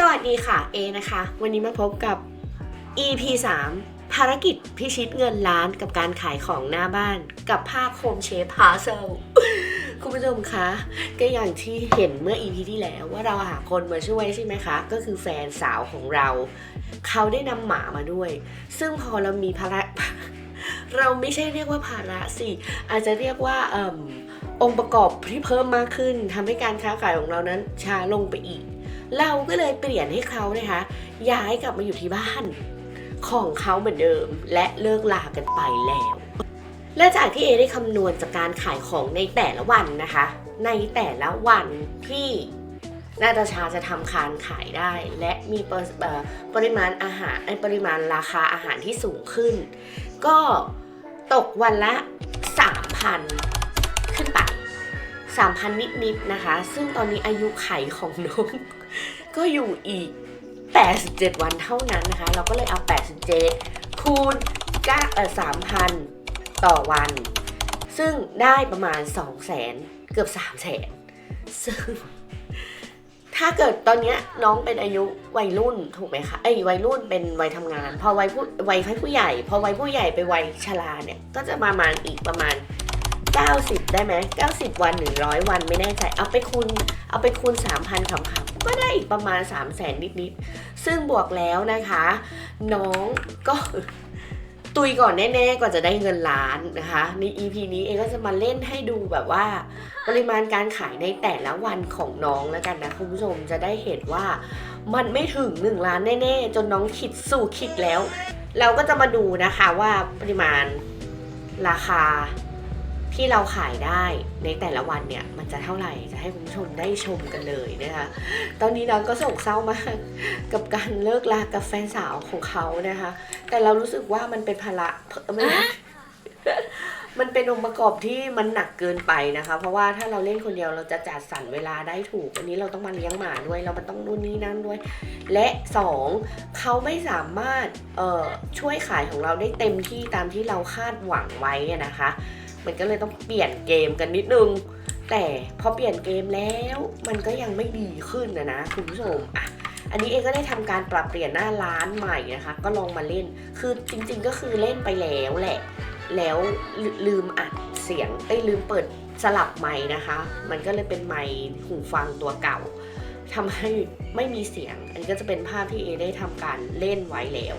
สวัสดีค่ะ เอนะคะ วันนี้มาพบกับ EP 3 ภารกิจพิชิตเงินล้านกับการขายของหน้าบ้าน กับภาพโฮมเชฟพาเซลคุณผู้ชมคะ ก็อย่างที่เห็นเมื่อ EP ที่แล้วว่าเราหาคนมาช่วยใช่ไหมคะ ก็คือแฟนสาวของเรา เขาได้นำหมามาด้วย ซึ่งพอเรามีภาระเราไม่ใช่เรียกว่าภาระสิ อาจจะเรียกว่าอองค์ประกอบที่เพิ่มมากขึ้นทำให้การค้าขายของเรานั้นช้าลงไปอีก เราก็เลยเปลี่ยนให้เขานะคะ ย้ายกลับมาอยู่ที่บ้านของเขาเหมือนเดิม และเลิกลากันไปแล้ว และจากที่เอได้คำนวณจากการขายของในแต่ละวันนะคะ ในแต่ละวันที่นาตาชาจะทำการขายได้ และมีปริเอ่อปริมาณอาหารปริมาณราคาอาหารที่สูงขึ้น ก็ตกวันละ 3,000 ขึ้นไป 3,000 นิดๆนะคะ ซึ่งตอนนี้อายุไขของน้อง ก็อยู่อีก 87 วันเท่านั้นนะคะ เราก็เลยเอา 87 คูณ9เอ่อ3,000ต่อวัน ซึ่งได้ประมาณ 200,000เกือบ 300,000ซึ่งถ้าเกิดตอนนี้น้องเป็นอายุวัยรุ่นถูกไหมคะเอ้ยวัยรุ่นเป็นวัยทำงาน พอวัยผู้วัยผู้ใหญ่ พอวัยผู้ใหญ่ไปวัยชราเนี่ยก็จะประมาณอีกประมาณ 90 ได้ไหม90 วันหรือร้อยวันไม่แน่ใจ เอาไปคูณเอาไปคูณ 3,000คำ ก็ได้อีกประมาณ 3 0 0แสนนิดๆ ซึ่งบวกแล้วนะคะ น้องก็ตุยก่อนแน่ๆ ก่อนจะได้เงินล้านนะคะใน EP นี้เองก็จะมาเล่นให้ดูแบบว่า ปริมาณการขายในแต่ละวันของน้องแล้วกันนะคุณผู้ชมจะได้เห็นว่ามันไม่ถึง 1 ล้านแน่ ๆ จนน้องคิดสู่คิดแล้ว เราก็จะมาดูนะคะว่าปริมาณราคา ที่เราขายได้ในแต่ละวันเนี่ยมันจะเท่าไหร่จะให้คุณผู้ชมได้ชมกันเลยนะคะ ตอนนี้น้องก็โศกเศร้ามากกับการเลิกลากับแฟนสาวของเขานะคะ แต่เรารู้สึกว่ามันเป็นภาระเพิ่มไม่มันเป็นองค์ประกอบที่มันหนักเกินไปนะคะ เพราะว่าถ้าเราเล่นคนเดียวเราจะจัดสรรเวลาได้ถูก อันนี้เราต้องมาเลี้ยงหมาด้วย เรามันต้องนู่นนี่นั่นด้วย และสองเขาไม่สามารถเอ่อช่วยขายของเราได้เต็มที่ตามที่เราคาดหวังไว้อะนะคะ มันก็เลยต้องเปลี่ยนเกมกันนิดนึง แต่พอเปลี่ยนเกมแล้วมันก็ยังไม่ดีขึ้นนะนะคุณผู้ชมอะอันนี้เองก็ได้ทำการปรับเปลี่ยนหน้าร้านใหม่นะคะ ก็ลองมาเล่น คือจริงๆก็คือเล่นไปแล้วแหละ แล้วลืมอัดเสียงเอ้ลืมเปิดสลับไม้นะคะ มันก็เลยเป็นไม้หูฟังตัวเก่าทำให้ไม่มีเสียง อันนี้ก็จะเป็นภาพที่เอได้ทำการเล่นไว้แล้ว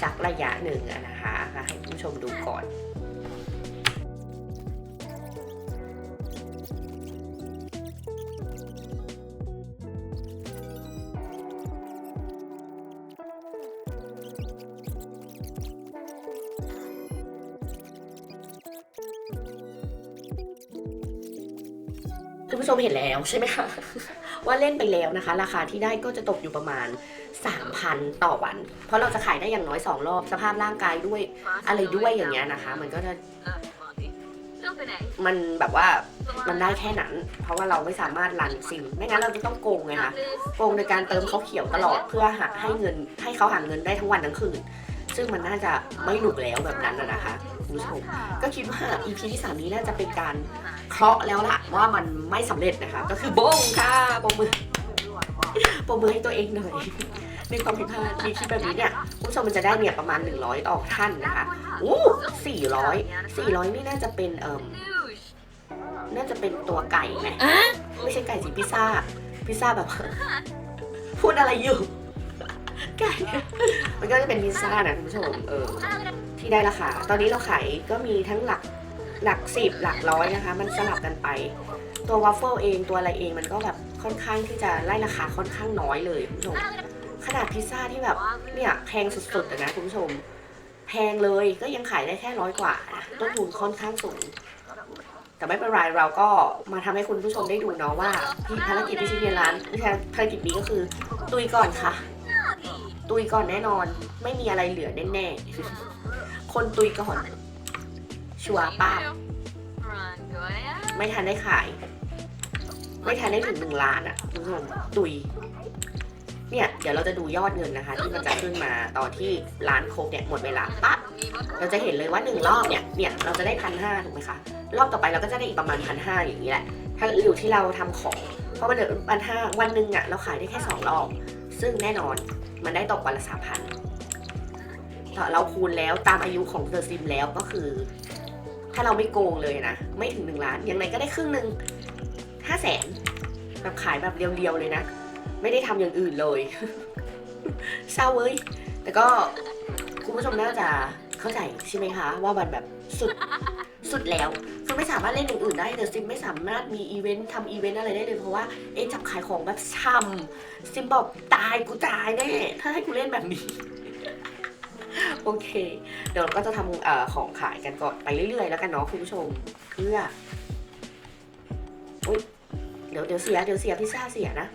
สักระยะหนึ่งนะคะให้คุณผู้ชมดูก่อน คุณผู้ชมเห็นแล้วใช่ไหมคะว่าเล่นไปแล้วนะคะ ราคาที่ได้ก็จะตกอยู่ประมาณ 3,000 ต่อวัน เพราะเราจะขายได้อย่างน้อย 2 รอบ สภาพร่างกายด้วยอะไรด้วยอย่างเงี้ยนะคะ มันก็จะมันแบบว่ามันได้แค่นั้น เพราะว่าเราไม่สามารถรันซิม ไม่งั้นเราจะต้องโกงไงคะโกงโดยการเติมเขาเขียวตลอดเพื่อหาให้เงินให้เขาหาเงินได้ทั้งวันทั้งคืน ซึ่งมันน่าจะไม่หนุกแล้วแบบนั้นนะนะคะคุณผู้ชมก็คิดว่า EP ที่3นี้น่าจะเป็นการเคราะห์แล้วล่ะว่ามันไม่สำเร็จนะคะ ก็คือโบ้งค่ะปรบมือปรบมือให้ตัวเองหน่อยในความผิดพลาดมีคลิปแบบนี้เนี่ยคุณผู้ชมมันจะได้เนี่ยประมาณ 100 ต่อท่านนะคะโอ้400 400 นี่น่าจะเป็นเอ่มน่าจะเป็นตัวไก่ไหมไม่ใช่ไก่สิพิซซ่าพิซซ่าแบบ พูดอะไรอยู่ ไก่มันก็จะเป็นพิซซ่านะคุณผู้ชมเออที่ได้ราคาตอนนี้เราขายก็มีทั้งหลักหลักสิบหลักร้อยนะคะ มันสลับกันไป ตัววัฟเฟิลเองตัวอะไรเองมันก็แบบค่อนข้างที่จะไล่ราคาค่อนข้างน้อยเลยคุณผู้ชมขนาดพิซซ่าที่แบบเนี่ยแพงสุดๆนะคุณผู้ชม แพงเลยก็ยังขายได้แค่ร้อยกว่านะต้นทุนค่อนข้างสูงแต่ไม่เป็นไรเราก็มาทำให้คุณผู้ชมได้ดูเนาะว่าภารกิจพิชิตเงินล้านภารกิจนี้ก็คือตุยก่อนค่ะ ตุยก่อนแน่นอน ไม่มีอะไรเหลือแน่ๆ คนตุยก่อน ชัวร์ป้าบไม่ทันได้ขาย ไม่ทันได้ถึงหนึ่งล้านอะคุณผู้ชมตุย เนี่ยเดี๋ยวเราจะดูยอดเงินนะคะ ที่มันจะขึ้นมาตอนที่ร้านโคกเนี่ยหมดเวลาปั๊บเราจะเห็นเลยว่าหนึ่งรอบเนี่ยเนี่ยเราจะได้พันห้าถูกไหมคะรอบต่อไปเราก็จะได้อีกประมาณพันห้าอย่างนี้แหละถ้าอยู่ที่เราทำของ เพราะมันเดี๋ยวพันห้าวันหนึ่งอะเราขายได้แค่สองรอบ ซึ่งแน่นอนมันได้ตกวันละสามพันเราคูณแล้วตามอายุของเดอะซิมแล้วก็คือ ถ้าเราไม่โกงเลยนะ ไม่ถึงหนึ่งล้านยังไงก็ได้ครึ่งหนึ่งห้าแสนแบบขายแบบเรียวๆเลยนะ ไม่ได้ทำอย่างอื่นเลยเศร้าเว้ยแต่ก็คุณผู้ชมน่าจะเข้าใจใช่ไหมคะ ว่ามันแบบสุดสุดแล้ว ไม่สามารถเล่นอย่างอื่นได้เดอะซิมไม่สามารถมีอีเวนต์ทำอีเวนต์อะไรได้เลยเพราะว่าเอ๊ะจับขายของแบบช่ำซิมบอกตายกูตายแน่ถ้าให้กูเล่นแบบนี้โอเค เดี๋ยวเราก็จะทำเอ่อของขายกันก่อนไปเรื่อยๆ แล้วกันเนาะคุณผู้ชมเพื่ออุ้ยเดี๋ยวเดี๋ยวเสียเดี๋ยวเสียพิซซ่าเสียนะ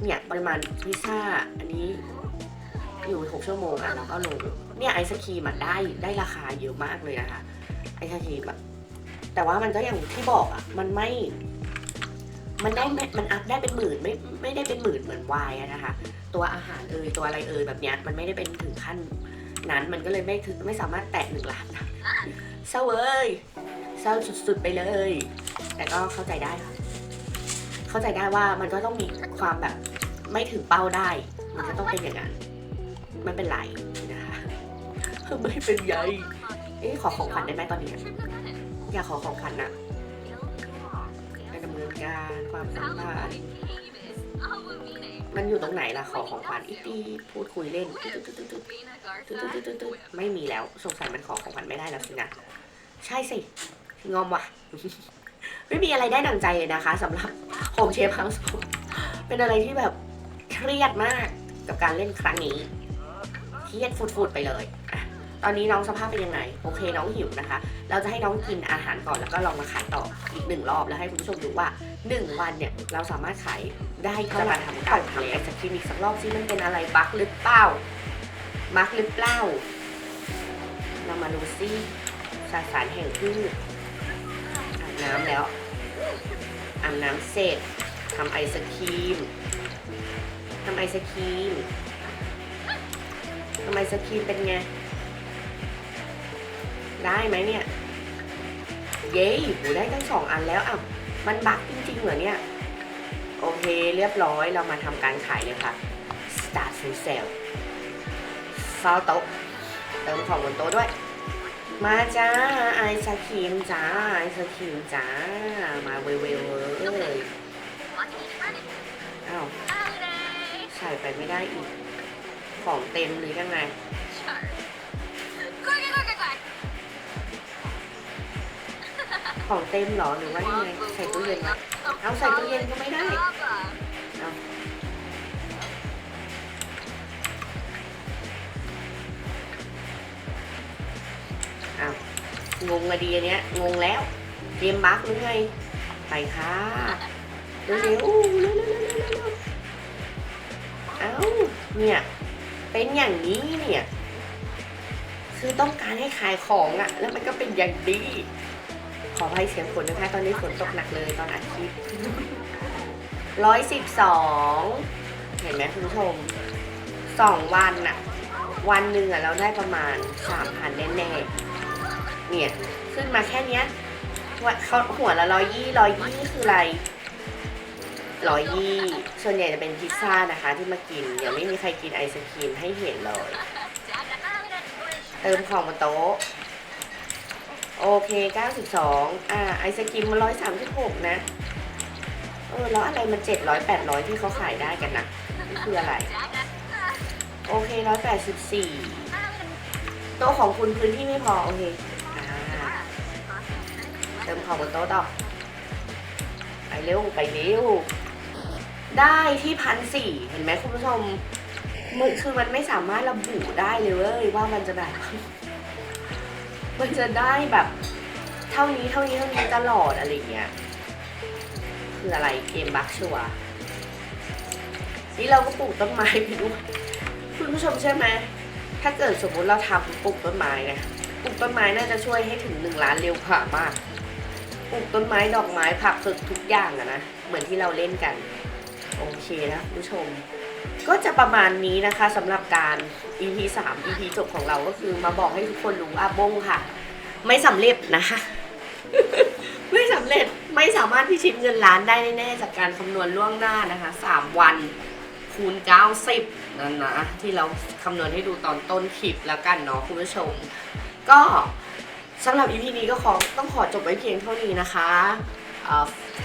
เนี่ยปริมาณพิซซ่าอันนี้อยู่หกชั่วโมงอะแล้วก็ลงเนี่ยไอศครีมอะได้ได้ราคาเยอะมากเลยนะคะไอศครีมอะ แต่ว่ามันก็อย่างที่บอกอะ มันไม่ มันได้มันอัพได้เป็นหมื่นไม่ไม่ได้เป็นหมื่นเหมือนวายนะคะ ตัวอาหารเอ่ยตัวอะไรเอ่ยแบบเนี้ยมันไม่ได้เป็นถึงขั้นนั้นมันก็เลยไม่ถึงไม่สามารถแตะหนึ่งล้านเศร้าเอ้ยเศร้าสุดๆไปเลย แต่ก็เข้าใจได้ค่ะเข้าใจได้ว่ามันก็ต้องมีความแบบไม่ถึงเป้าได้ มันก็ต้องเป็นอย่างนั้นไม่เป็นไรนะคะไม่เป็นไรเอ๊ะขอของขวัญได้ไหมตอนนี้ อยากขอของขวัญอะไปดำเนินการความสัมพันธ์มันอยู่ตรงไหนล่ะขอของขวัญอีตีพูดคุยเล่นตึ๊ดตึ๊ดตึ๊ดตึ๊ดตึ๊ดตึ๊ดตึ๊ดตึ๊ดไม่มีแล้วสงสัยมันขอของขวัญไม่ได้แล้วสินะใช่สิงอมว่ะ ไม่มีอะไรได้ดังใจเลยนะคะสำหรับโฮมเชฟฮังโซเป็นอะไรที่แบบเครียดมากกับการเล่นครั้งนี้เครียดฟุดๆไปเลย ตอนนี้น้องสภาพเป็นยังไง โอเคน้องหิวนะคะ เราจะให้น้องกินอาหารก่อนแล้วก็ลองมาขายต่ออีกหนึ่งรอบแล้วให้คุณผู้ชมดูว่าหนึ่งวันเนี่ยเราสามารถขายได้เท่าไหร่ทำการทำไอศครีมอีกสักรอบซิมันเป็นอะไรบั๊กหรือเปล่าบั๊กหรือเปล่าเรามาดูซิสารสารแห่งพืชอาบน้ำแล้วอาบน้ำเสร็จทำไอศครีมทำไอศครีมทำไมสกรีนเป็นไง ได้ไหมเนี่ย เย้หูได้ทั้งสองอันแล้วอะมันบั๊กจริงๆเหรอเนี่ย โอเคเรียบร้อยเรามาทำการขายเลยค่ะ start to sell ซาวโต๊ะเติมของบนโต๊ะด้วย มาจ้าไอศครีมจ้าไอศครีมจ้า มาเวเวเลยอ้าวใส่ไปไม่ได้อีก ของเต็มหรือยังไง ของเต็มเหรอหรือว่ายังไงใส่ตู้เย็นว้เอาใส่ตู้เย็นก็ไม่ได้เอาเอางงอะดีอันเนี้ยงงแล้วเกมบั๊กหรือไงไปค่ะเร็วๆเร็วๆเร็วๆเอ้าเนี่ยเป็นอย่างนี้เนี่ย คือต้องการให้ขายของอะแล้วมันก็เป็นอย่างดี ขออภัยเสียงฝนนะคะ ตอนนี้ฝนตกหนักเลยตอนอัดคลิปร้อยสิบสองเห็นไหมคุณผู้ชมสองวันอะวันหนึ่งอะเราได้ประมาณสามพันแน่ๆเนี่ยขึ้นมาแค่เนี้ยว่าเขาหัวละร้อยยี่ร้อยยี่คืออะไรร้อยยี่ส่วนใหญ่จะเป็นพิซซ่านะคะ ที่มากินเดี๋ยวไม่มีใครกินไอศครีมให้เห็นเลย เติมของบนโต๊ะ โอเค 92 อ่า ไอศกรีมมัน136 นะ เออ แล้วอะไรมัน 700 800 ที่เขาขายได้กันนะนี่คืออะไร โอเค 184 โต๊ะของคุณพื้นที่ไม่พอ โอเคอ่าเติมของบนโต๊ะต่อ ไปเร็ว ไปเร็ว ได้ที่พันสี่เห็นไหมคุณผู้ชมมือคือมันไม่สามารถระบุได้เลยเว้ยว่ามันจะแบบ มันจะได้แบบเท่านี้เท่านี้เท่านี้ตลอดอะไรเงี้ยคืออะไรเกมบักชัวนี่เราก็ปลูกต้นไม้ไปด้วยคุณผู้ชมใช่ไหมถ้าเกิดสมมติเราทำปลูกต้นไม้นะปลูกต้นไม้น่าจะช่วยให้ถึงหนึ่งล้านเร็วกว่ามากปลูกต้นไม้ดอกไม้ผักสดทุกอย่างอะนะเหมือนที่เราเล่นกัน โอเคนะคุณผู้ชม ก็จะประมาณนี้นะคะสำหรับการ EP 3 EP จบของเราก็คือมาบอกให้ทุกคนรู้อาบงค่ะ ไม่สำเร็จนะคะไม่สำเร็จไม่สามารถพิชิตเงินล้านได้แน่ๆจากการคำนวณล่วงหน้านะคะ 3 วันคูณ 90นั่นนะที่เราคำนวณให้ดูตอนต้นคลิปแล้วกันเนาะคุณผู้ชม ก็สำหรับ EP นี้ก็ขอต้องขอจบไว้เพียงเท่านี้นะคะ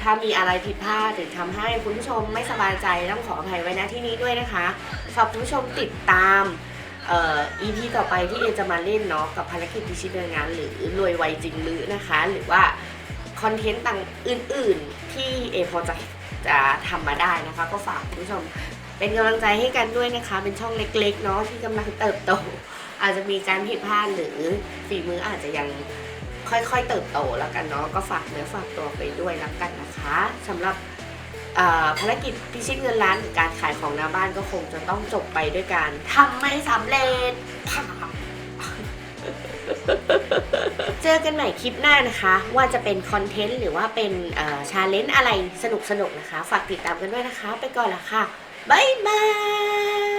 ถ้ามีอะไรผิดพลาดหรือทำให้คุณผู้ชมไม่สบายใจต้องขออภัยไว้ณที่นี้ด้วยนะคะฝากคุณผู้ชมติดตามเอ่อ EP ต่อไปที่เอจะมาเล่นเนาะกับภารกิจพิชิตเดินงาน หรือรวยไวจริงหรือนะคะ หรือว่าคอนเทนต์ต่างอื่น ๆ ที่เอพอจะจะทำมาได้นะคะ ก็ฝากคุณผู้ชมเป็นกำลังใจให้กันด้วยนะคะ เป็นช่องเล็ก ๆ เนาะที่กำลังเติบโต อาจจะมีการผิดพลาดหรือฝีมืออาจจะยัง ค่อยๆเติบโตแล้วกันเนาะก็ฝากเนื้อฝากตัวไปด้วยแล้วกันนะคะสำหรับภารกิจพิชิตเงินล้านหรือการขายของหน้าบ้านก็คงจะต้องจบไปด้วยการทำไม่สำเร็จผ่าเจอกันใหม่คลิปหน้านะคะ ว่าจะเป็นคอนเทนต์หรือว่าเป็นชาเลนจ์อะไรสนุกๆนะคะ ฝากติดตามกันด้วยนะคะ ไปก่อนละค่ะ บ๊ายบาย